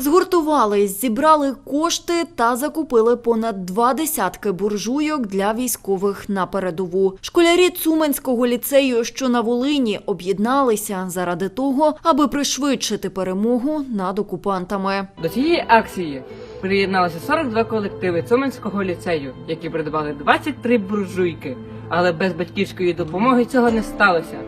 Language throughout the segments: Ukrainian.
Згуртувались, зібрали кошти та закупили понад два десятки буржуйок для військових на передову. Школярі Цуменського ліцею, що на Волині, об'єдналися заради того, аби пришвидшити перемогу над окупантами. До цієї акції приєдналося 42 колективи Цуменського ліцею, які придбали 23 буржуйки. Але без батьківської допомоги цього не сталося.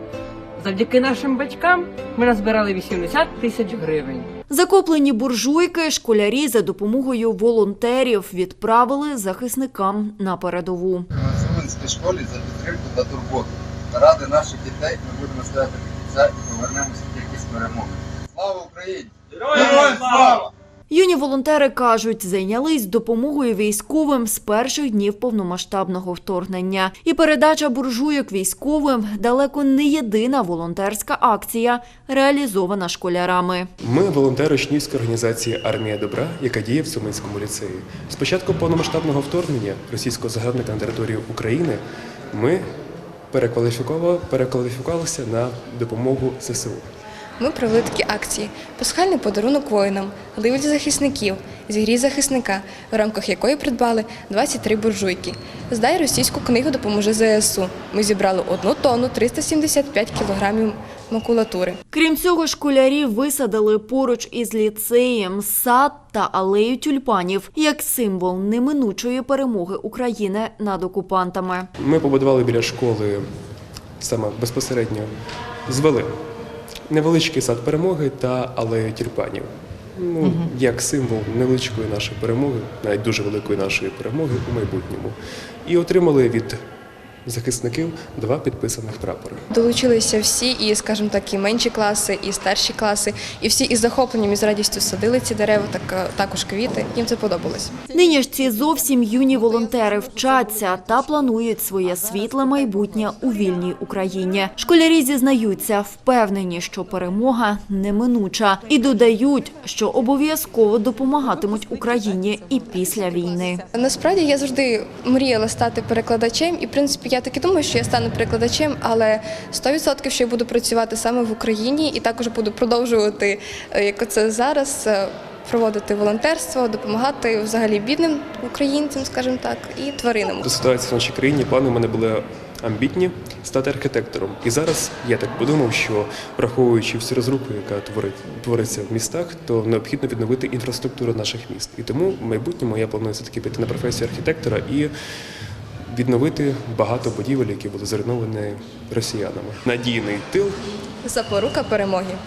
Завдяки нашим батькам ми назбирали 80 тисяч гривень. Закуплені буржуйки школярі за допомогою волонтерів відправили захисникам на передову. в Зеленській школі за підтримку та турботу. Ради наших дітей ми будемо стояти до кінця і повернемося тільки з перемоги. Слава Україні! Героям слава! Юні волонтери кажуть, зайнялись допомогою військовим з перших днів повномасштабного вторгнення. І передача буржуйок військовим далеко не єдина волонтерська акція, реалізована школярами. Ми волонтери Учнівської організації Армія добра, яка діє в Суминському ліцеї. З початку повномасштабного вторгнення російського загарбника на територію України ми перекваліфікували- перекваліфікувалися на допомогу ЗСУ. Ми провели такі акції: пасхальний подарунок воїнам, ливень захисників, зігрій захисника, в рамках якої придбали 23 буржуйки. Здай російську книгу допоможе ЗСУ. Ми зібрали 1 тонну 375 кілограмів макулатури. Крім цього, школярі висадили поруч із ліцеєм сад та алею тюльпанів як символ неминучої перемоги України над окупантами. Ми побудували біля школи саме безпосередньо звели невеличкий сад перемоги та алею тюльпанів. Ну, як символ невеличкої нашої перемоги, навіть дуже великої нашої перемоги у майбутньому. І отримали від захисників два підписаних прапори. Долучилися всі, і, скажімо так, і менші класи, і старші класи, і всі із захопленням і з радістю садили ці дерева, так е, також квіти. Їм це подобалось. Нині ж ці зовсім юні волонтери вчаться та планують своє світле майбутнє у вільній Україні. Школярі зізнаються, впевнені, що перемога неминуча, і додають, що обов'язково допомагатимуть Україні і після війни. Насправді я завжди мріяла стати перекладачем, і в принципі я так і думаю, що я стану перекладачем, але 100% що я буду працювати саме в Україні і також буду продовжувати, е, як це зараз. е, Проводити волонтерство, допомагати взагалі бідним українцям, скажімо так, і тваринам. До ситуації в нашій країні плани у мене були амбітні стати архітектором. І зараз я так подумав, що враховуючи всю розруху, яка творить, твориться в містах, то необхідно відновити інфраструктуру наших міст. І тому в майбутньому я планую все таки піти на професію архітектора і відновити багато будівель, які були зруйновані росіянами. Надійний тил Запорука перемоги.